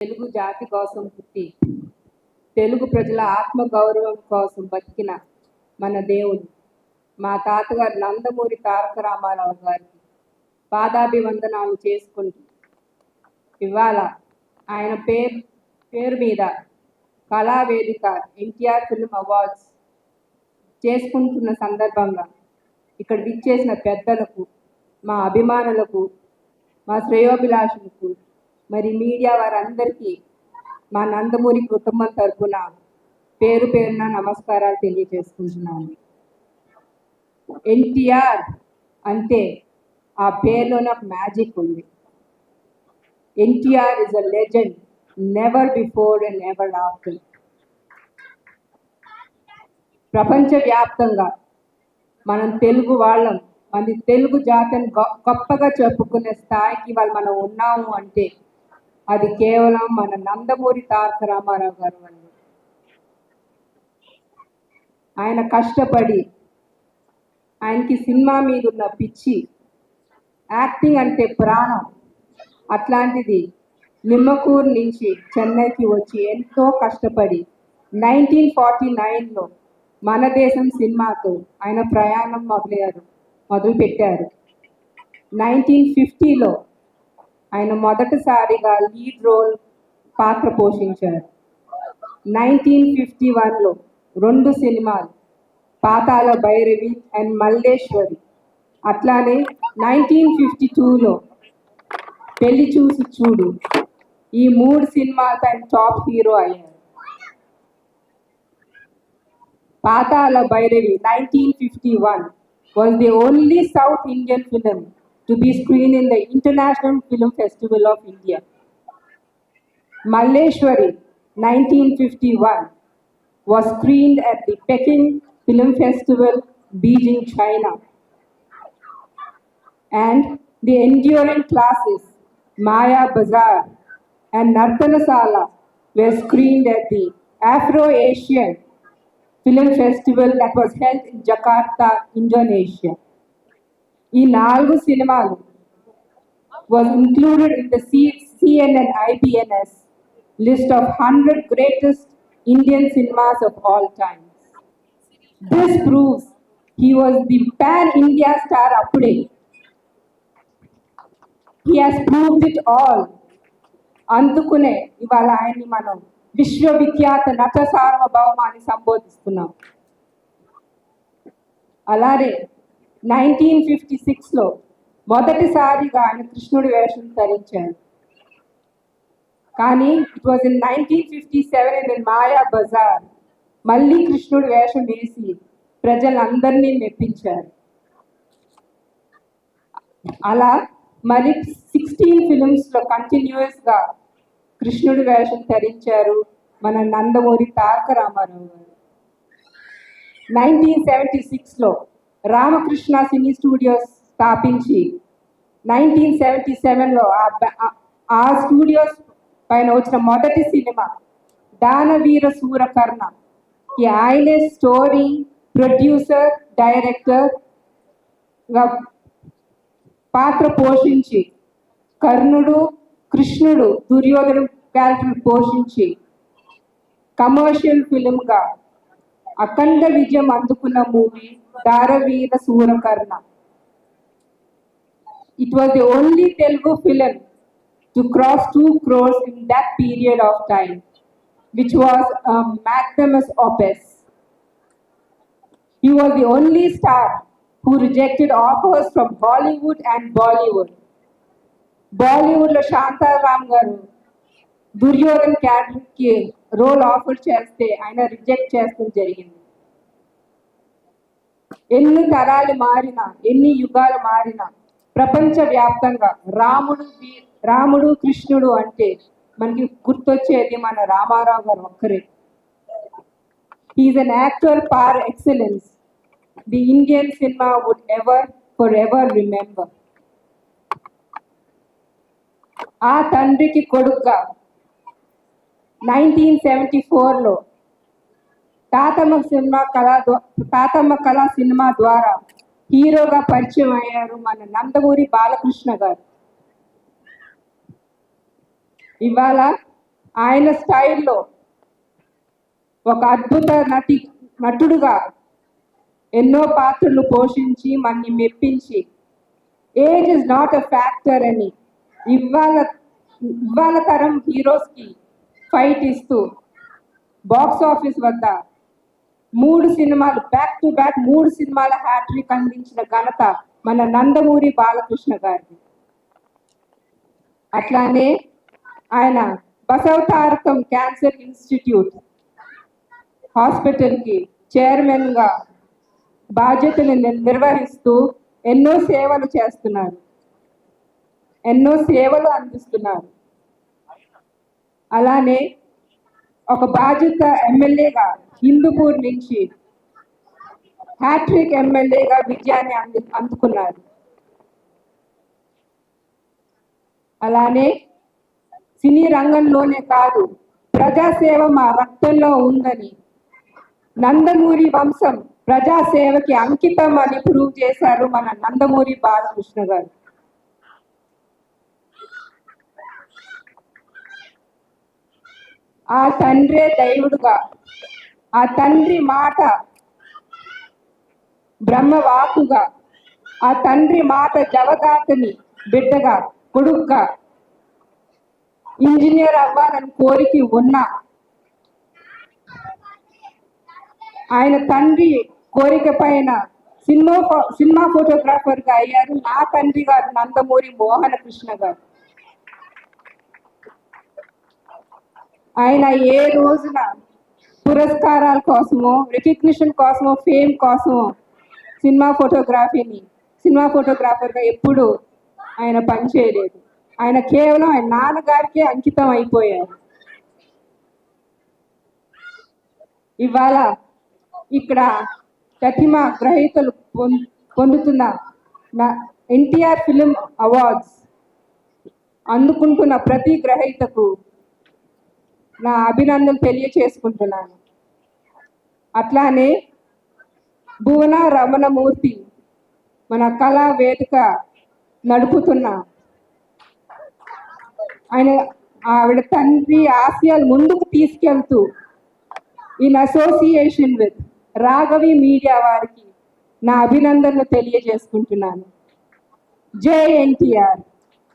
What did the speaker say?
తెలుగు జాతి కోసం పుట్టి తెలుగు ప్రజల ఆత్మ గౌరవం కోసం బతికిన మన దేవుడు మా తాతగారు నందమూరి తారక రామారావు గారికి పాదాభివందనాలు చేసుకుంటూ ఇవాళ ఆయన పేరు పేరు మీద కళావేదిక ఎన్టీఆర్ ఫిల్మ్ అవార్డ్స్ చేసుకుంటున్న సందర్భంగా ఇక్కడ విచ్చేసిన పెద్దలకు మా అభిమానులకు మా శ్రేయోభిలాషులకు మరి మీడియా వారందరికీ మా నందమూరి కుటుంబం తరఫున పేరు పేరున నమస్కారాలు తెలియజేసుకుంటున్నాను. ఎన్టీఆర్ అంటే ఆ పేరులో ఒక మ్యాజిక్ ఉంది. NTR is a legend never before and never after. ప్రపంచవ్యాప్తంగా మనం తెలుగు వాళ్ళం మన తెలుగు జాతిని గొప్పగా చెప్పుకునే స్థాయికి వాళ్ళు మనం ఉన్నాము అంటే అది కేవలం మన నందమూరి తారక రామారావు గారు వల్ల. ఆయన కష్టపడి ఆయనకి సినిమా మీద ఉన్న పిచ్చి యాక్టింగ్ అంటే ప్రాణం. అట్లాంటిది నిమ్మకూరు నుంచి చెన్నైకి వచ్చి ఎంతో కష్టపడి నైన్టీన్ ఫార్టీ నైన్లో మన దేశం సినిమాతో ఆయన ప్రయాణం మొదలయ్యారు మొదలుపెట్టారు. నైన్టీన్ ఫిఫ్టీలో ఆయన మొదటిసారిగా లీడ్ రోల్ పాత్ర పోషించారు. నైన్టీన్ ఫిఫ్టీ వన్లో రెండు సినిమాలు పాతాల భైరవి అండ్ మల్లేశ్వరి. అట్లానే నైన్టీన్ ఫిఫ్టీ టూలో పెళ్ళి చూసి చూడు ఈ మూడు సినిమాలతో ఆయన టాప్ హీరో అయ్యారు. Pathala Bhairavi nineteen fifty one was the only south Indian film to be screened in the International Film Festival of India. Malleshwari 1951 was screened at the Peking Film Festival, Beijing, China. And the enduring classes Maya Bazaar and Nartanasala were screened at the Afro-Asian Film Festival that was held in Jakarta, Indonesia. ఈ నాలుగు సినిమాలు was included in the CNN IBN's list of hundred greatest Indian cinemas of all time this proves he was the pan India star అప్పుడే he has proved it all అందుకునే ఇవాళ ఆయన్ని మనం విశ్వవిఖ్యాత నట సార్వభౌమాన్ని సంబోధిస్తున్నాం అలాగే నైన్టీన్ ఫిఫ్టీ సిక్స్లో మొదటిసారిగా ఆయన కృష్ణుడి వేషం ధరించారు కానీ it was in nineteen fifty seven in Maya Bazar మళ్ళీ కృష్ణుడి వేషం వేసి ప్రజలందరినీ మెప్పించారు అలా మరి సిక్స్టీన్ ఫిలిమ్స్లో కంటిన్యూస్గా కృష్ణుడి వేషం ధరించారు మన నందమూరి తారక రామారావు గారు. నైన్టీన్ సెవెంటీ సిక్స్లో రామకృష్ణ సినీ స్టూడియోస్ స్థాపించి నైన్టీన్ సెవెంటీ సెవెన్లో ఆ బ- ఆ- స్టూడియోస్ పైన వచ్చిన మొదటి సినిమా దానవీర సూరకర్ణ. ఈ ఆయనే స్టోరీ ప్రొడ్యూసర్ డైరెక్టర్ పాత్ర పోషించి కర్ణుడు కృష్ణుడు దుర్యోధను క్యారెక్టర్ పోషించి కమర్షియల్ ఫిలింగా అఖండ విజయం అందుకున్న movie Daanaveera Shoorakarna it was the only Telugu film to cross two crores in that period of time which was magnum opus He was the only star who rejected offers from Hollywood and Bollywood. బాలీవుడ్లో శాంతారాం గారు దుర్యోధన్ క్యారెక్టర్కి role offer చేస్తే ఆయన reject చేస్తూ జరిగింది. ఎన్ని తరాలు మారినా ఎన్ని యుగాలు మారినా ప్రపంచ వ్యాప్తంగా రాముడు రాముడు కృష్ణుడు అంటే మనకి గుర్తొచ్చేది మన రామారావు గారు ఒక్కరే. He an actor par excellence the Indian cinema would ever for ever remember ఆ తండ్రికి కొడుగ్గా నైన్టీన్ సెవెంటీ ఫోర్లో తాతమ్మ సినిమా కళ తాతమ్మ కళ సినిమా ద్వారా హీరోగా పరిచయం అయ్యారు మన నందమూరి బాలకృష్ణ గారు. ఇవాళ ఆయన స్టైల్లో ఒక అద్భుత నటి నటుడుగా ఎన్నో పాత్రలు పోషించి మన్ని మెప్పించి age is not a factor అని ఇవాళ ఇవాళ తరం హీరోస్కి ఫైట్ ఇస్తూ బాక్స్ ఆఫీస్ వద్ద మూడు సినిమాలు బ్యాక్ టు బ్యాక్ మూడు సినిమాల హ్యాట్రిక్ అందించిన ఘనత మన నందమూరి బాలకృష్ణ గారిది. అట్లానే ఆయన బసవతారకం క్యాన్సర్ ఇన్స్టిట్యూట్ హాస్పిటల్కి చైర్మన్గా బాధ్యతలు నిర్వహిస్తూ ఎన్నో సేవలు చేస్తున్నారు. ఎన్నో సేవలు అందిస్తున్నారు. అలానే ఒక బాధ్యత ఎమ్మెల్యేగా హిందూపూర్ నుంచి హ్యాట్రిక్ ఎమ్మెల్యేగా విజయాన్ని అంది అందుకున్నారు. అలానే సినీ రంగంలోనే కాదు ప్రజాసేవ మా రక్తంలో ఉందని నందమూరి వంశం ప్రజాసేవకి అంకితం అని ప్రూవ్ చేశారు మన నందమూరి బాలకృష్ణ గారు. ఆ తండ్రే దైవుడుగా. ఆ తండ్రి మాట బ్రహ్మవాకుగా. ఆ తండ్రి మాట జవగాతని బిడ్డగా కొడుగ్గా. ఇంజనీర్ అవ్వాలని కోరిక ఉన్నా ఆయన తండ్రి కోరిక పైన సినిమా సినిమా ఫోటోగ్రాఫర్గా అయ్యారు. నా తండ్రి గారు నందమూరి మోహన కృష్ణ గారు. ఆయన ఏ రోజున పురస్కారాల కోసమో రికగ్నిషన్ కోసమో ఫేమ్ కోసమో సినిమా ఫోటోగ్రఫీని సినిమా ఫోటోగ్రాఫర్గా ఎప్పుడు ఆయన పనిచేయలేదు ఆయన కేవలం ఆయన నాన్నగారికే అంకితం అయిపోయారు. ఇవాళ ఇక్కడ ప్రతిమ గ్రహీతలు పొందుతున్న ఎన్టీఆర్ ఫిలిం అవార్డ్స్ అందుకుంటున్న ప్రతి గ్రహీతకు నా అభినందన తెలియచేసుకుంటున్నాను. అట్లానే భువన రమణమూర్తి మన కళా వేదిక నడుపుతున్న ఆయన ఆవిడ తండ్రి ఆశయాలు ముందుకు తీసుకెళ్తూ in association with Raghavi media వారికి నా అభినందనలు తెలియజేసుకుంటున్నాను. జై ఎన్టీఆర్.